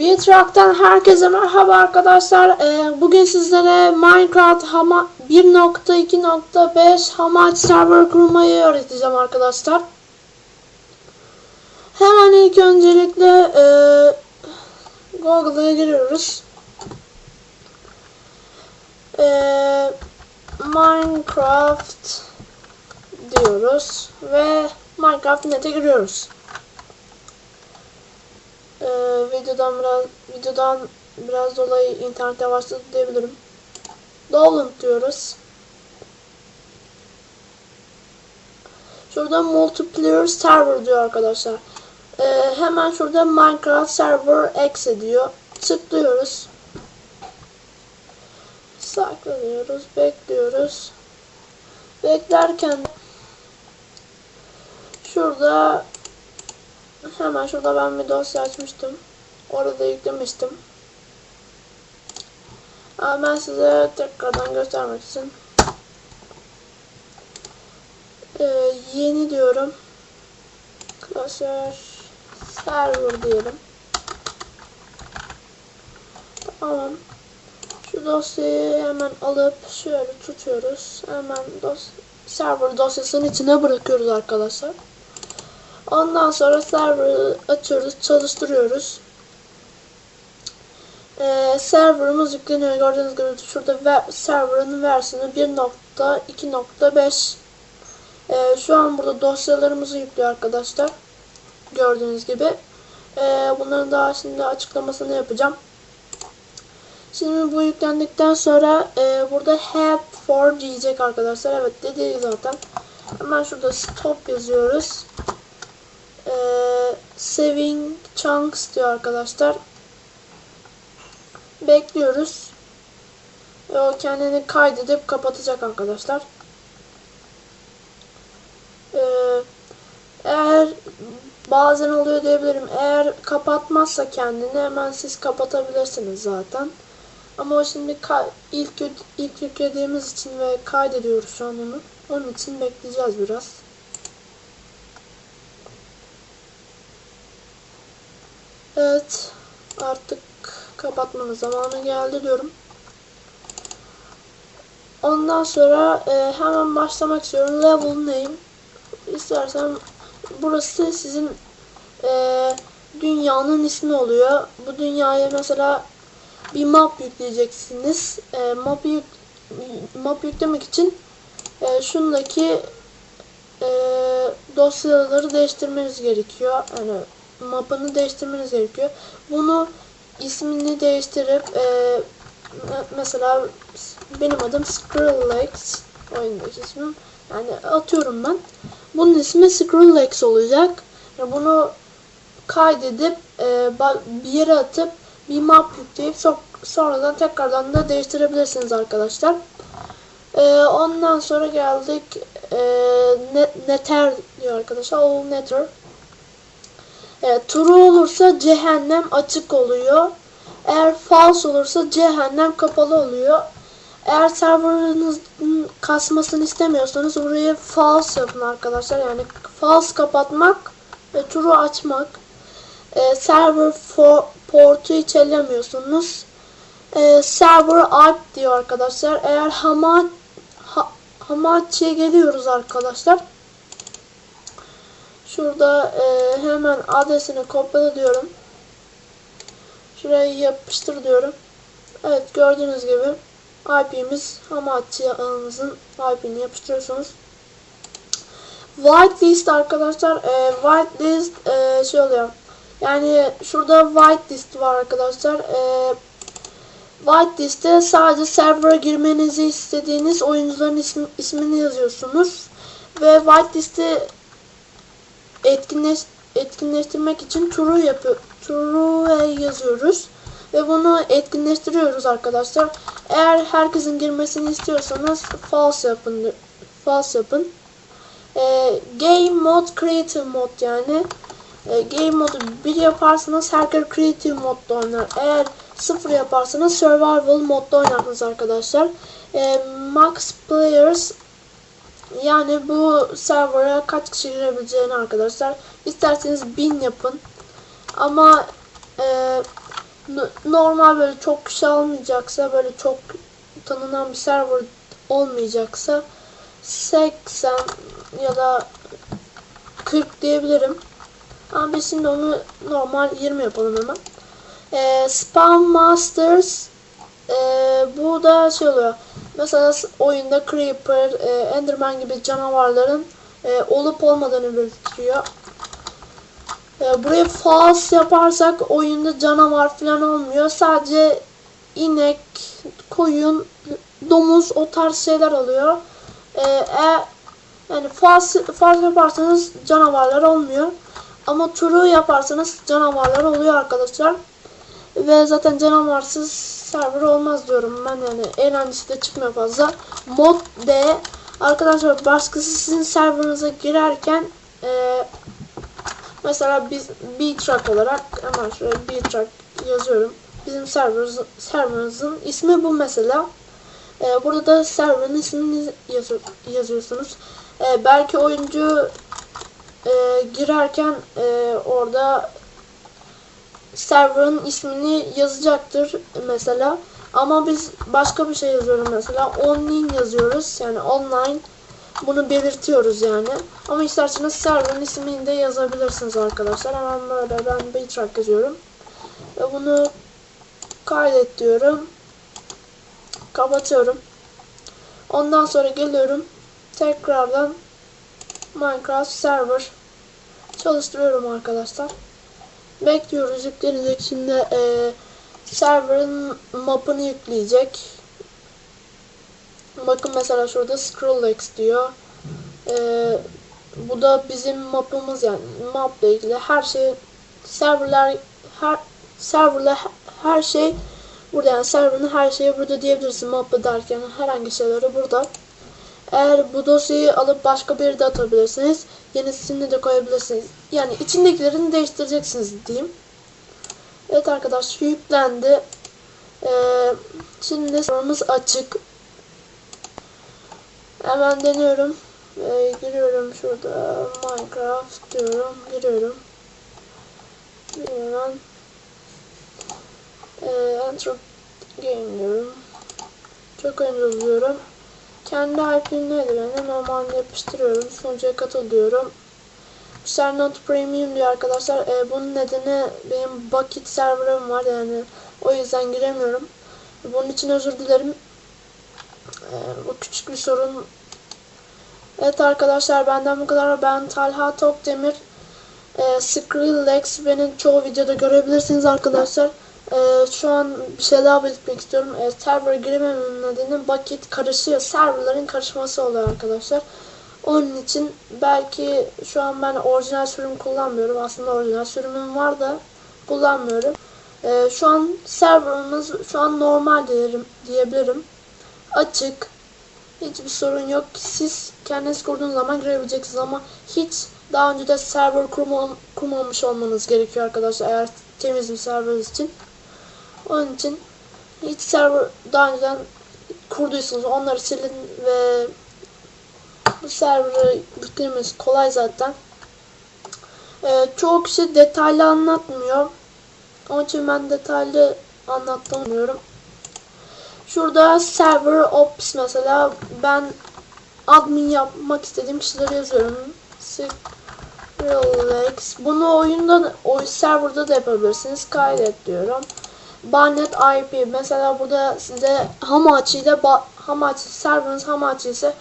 Bitrack'tan herkese merhaba arkadaşlar. Ee, bugün sizlere Minecraft Hama 1.2.5 Hamaç server kurmayı öğreteceğim arkadaşlar. Hemen ilk öncelikle e, Google'a giriyoruz. E, Minecraft diyoruz ve Minecraft net'e giriyoruz. Ee, videodan biraz videodan biraz dolayı internet yavaşladı diyebilirim. Download diyoruz. Şurada multiplayer server diyor arkadaşlar. Ee, hemen şurada Minecraft server exe diyor. Tıklıyoruz. Saklanıyoruz, bekliyoruz. Beklerken şurada Hemen şurada ben bir dosya açmıştım. Orada yüklemiştim. Ama ben size tekrardan göstermek için ee, yeni diyorum. Klasör server diyelim. Tamam. Şu dosyayı hemen alıp şöyle tutuyoruz. Hemen dos server dosyasının içine bırakıyoruz arkadaşlar. Ondan sonra server'ı açıyoruz, çalıştırıyoruz. Ee, server'ımız yükleniyor. Gördüğünüz gibi şurada ver, server'ın versiyonu 1.2.5 ee, Şu an burada dosyalarımızı yüklüyor arkadaşlar. Gördüğünüz gibi. Ee, bunların daha şimdi açıklamasını yapacağım. Şimdi bu yüklendikten sonra e, burada help for diyecek arkadaşlar. Evet dediği zaten. Hemen şurada stop yazıyoruz e, saving chunks diyor arkadaşlar. Bekliyoruz. O kendini kaydedip kapatacak arkadaşlar. E, eğer bazen oluyor diyebilirim. Eğer kapatmazsa kendini hemen siz kapatabilirsiniz zaten. Ama şimdi ilk, ilk yüklediğimiz için ve kaydediyoruz şu an onu. Onun için bekleyeceğiz biraz. Evet. Artık kapatmanın zamanı geldi diyorum. Ondan sonra e, hemen başlamak istiyorum. Level name. İstersen burası sizin e, dünyanın ismi oluyor. Bu dünyaya mesela bir map yükleyeceksiniz. E, mapı yük, map yüklemek için e, şundaki e, dosyaları değiştirmeniz gerekiyor. Yani mapını değiştirmeniz gerekiyor. Bunu ismini değiştirip e, mesela benim adım Skrillex oyundaki ismim. Yani atıyorum ben. Bunun ismi Skrillex olacak. Yani bunu kaydedip e, bir yere atıp bir map yükleyip sonradan tekrardan da değiştirebilirsiniz arkadaşlar. E, ondan sonra geldik e, Nether diyor arkadaşlar. All Nether. Evet, true olursa cehennem açık oluyor. Eğer false olursa cehennem kapalı oluyor. Eğer serverınızın kasmasını istemiyorsanız buraya false yapın arkadaşlar. Yani false kapatmak ve true açmak. Ee, server for, portu hiç. Ee, server alp diyor arkadaşlar. Eğer hama, ha, hamachi'ye geliyoruz arkadaşlar. Şurada e, hemen adresini kopyala diyorum. Şuraya yapıştır diyorum. Evet gördüğünüz gibi IP'miz Hamachi ağımızın IP'ni yapıştırıyorsunuz. Whitelist arkadaşlar e, whitelist e, şey oluyor. Yani şurada whitelist var arkadaşlar. E, whitelist'te sadece server'a girmenizi istediğiniz oyuncuların ismi, ismini yazıyorsunuz. Ve whitelist'i etkinleş, etkinleştirmek için true yapıyor. True yazıyoruz. Ve bunu etkinleştiriyoruz arkadaşlar. Eğer herkesin girmesini istiyorsanız false yapın. False yapın. E, game mode creative mode yani. E, game modu 1 yaparsanız herkes creative modda oynar. Eğer 0 yaparsanız survival modda oynarsınız arkadaşlar. E, max players yani bu server'a kaç kişi girebileceğini arkadaşlar. İsterseniz 1000 yapın. Ama e, normal böyle çok kişi almayacaksa böyle çok tanınan bir server olmayacaksa 80 ya da 40 diyebilirim. Ama biz şimdi onu normal 20 yapalım hemen. Ee, Spam Masters ee, bu da şey oluyor. Mesela oyunda Creeper, e, Enderman gibi canavarların e, olup olmadığını belirtiyor. E, buraya false yaparsak oyunda canavar falan olmuyor. Sadece inek, koyun, domuz o tarz şeyler oluyor. E, e, yani false, false yaparsanız canavarlar olmuyor. Ama true yaparsanız canavarlar oluyor arkadaşlar. Ve zaten canavarsız server olmaz diyorum ben yani eğlencesi de çıkmıyor fazla. Mod D arkadaşlar başkası sizin serverınıza girerken e, mesela biz B-Truck olarak hemen şöyle B-Truck yazıyorum. Bizim serverımızın, serverımızın ismi bu mesela. E, burada da serverın ismini yazı- yazıyorsunuz. E, belki oyuncu e, girerken e, orada server'ın ismini yazacaktır mesela. Ama biz başka bir şey yazıyoruz mesela. Online yazıyoruz. Yani online. Bunu belirtiyoruz yani. Ama isterseniz server'ın ismini de yazabilirsiniz arkadaşlar. Hemen böyle ben Baytrack yazıyorum. Ve bunu kaydet diyorum. Kapatıyorum. Ondan sonra geliyorum. Tekrardan Minecraft server çalıştırıyorum arkadaşlar. Bekliyoruz yüklenecek. Şimdi e, server'ın map'ını yükleyecek. Bakın mesela şurada Scrollx diyor. E, bu da bizim map'ımız yani map'la ilgili her şey serverler her serverla her şey burada yani server'ın her şeyi burada diyebilirsin map'ı derken herhangi şeyleri burada. Eğer bu dosyayı alıp başka bir de atabilirsiniz. Yenisini de koyabilirsiniz. Yani içindekilerini değiştireceksiniz diyeyim. Evet arkadaşlar yüklendi. Ee, şimdi sorumuz açık. Hemen deniyorum. Ee, giriyorum şurada Minecraft diyorum. Giriyorum. Hemen ee, Enter Game diyorum. Çok önce diyorum. Kendi neydi benim? Normalde yapıştırıyorum. Sunucuya katıl diyorum. Ser Not Premium diyor arkadaşlar. Ee, bunun nedeni benim bucket serverım var yani. O yüzden giremiyorum. Bunun için özür dilerim. Ee, bu küçük bir sorun. Evet arkadaşlar benden bu kadar. Ben Talha Tokdemir. Ee, Skrillex beni çoğu videoda görebilirsiniz arkadaşlar. Ee, şu an bir şey daha belirtmek istiyorum. Ee, server giremememin nedeni bucket karışıyor. Serverların karışması oluyor arkadaşlar. Onun için belki şu an ben orijinal sürüm kullanmıyorum. Aslında orijinal sürümüm var da kullanmıyorum. Ee, şu an serverımız şu an normal diyelim, diyebilirim. Açık. Hiçbir sorun yok. Siz kendiniz kurduğunuz zaman girebileceksiniz ama hiç daha önce de server kurma, kurmamış olmanız gerekiyor arkadaşlar eğer temiz bir server için. Onun için hiç server daha önceden kurduysanız onları silin ve bu server'ı yüklemesi kolay zaten. Ee, çoğu kişi detaylı anlatmıyor. Onun için ben detaylı anlatamıyorum. Şurada server ops mesela ben admin yapmak istediğim kişileri yazıyorum. Relax. Bunu oyunda, o serverda da yapabilirsiniz. Kaydet diyorum. Banet IP. Mesela burada size Hamachi ile ba- Hamachi serverınız ise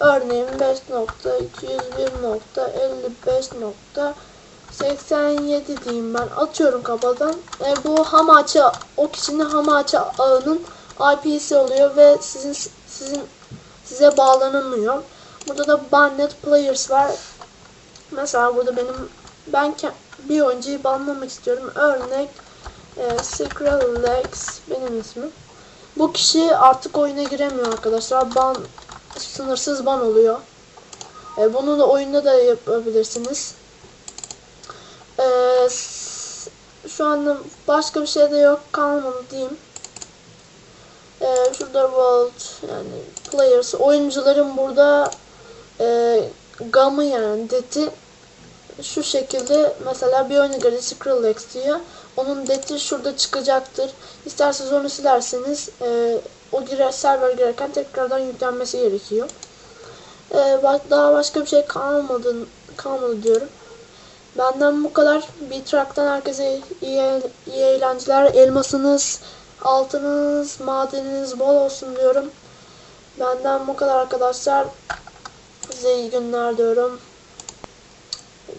örneğin 5.201.55.87 diyeyim ben. Atıyorum kafadan. E, bu Hamachi o kişinin Hamachi ağının IP'si oluyor ve sizin sizin size bağlanamıyor. Burada da Banet Players var. Mesela burada benim ben bir oyuncuyu banlamak istiyorum. Örnek e, Skrillex benim ismim. Bu kişi artık oyuna giremiyor arkadaşlar. Ban sınırsız ban oluyor. E, bunu da oyunda da yapabilirsiniz. E, şu anda başka bir şey de yok kalmadı diyeyim. E, şurada World yani Players oyuncuların burada e, gamı yani deti şu şekilde mesela bir oyuna göre Skrillex diyor. Onun deti şurada çıkacaktır. İsterseniz onu silerseniz e, o girer, server girerken tekrardan yüklenmesi gerekiyor. E, daha başka bir şey kalmadı kalmadı diyorum. Benden bu kadar. Bitrack'tan herkese iyi, iyi eğlenceler. Elmasınız, altınız, madeniniz bol olsun diyorum. Benden bu kadar arkadaşlar. Size iyi günler diyorum.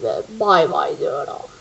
Ve bay bay diyorum.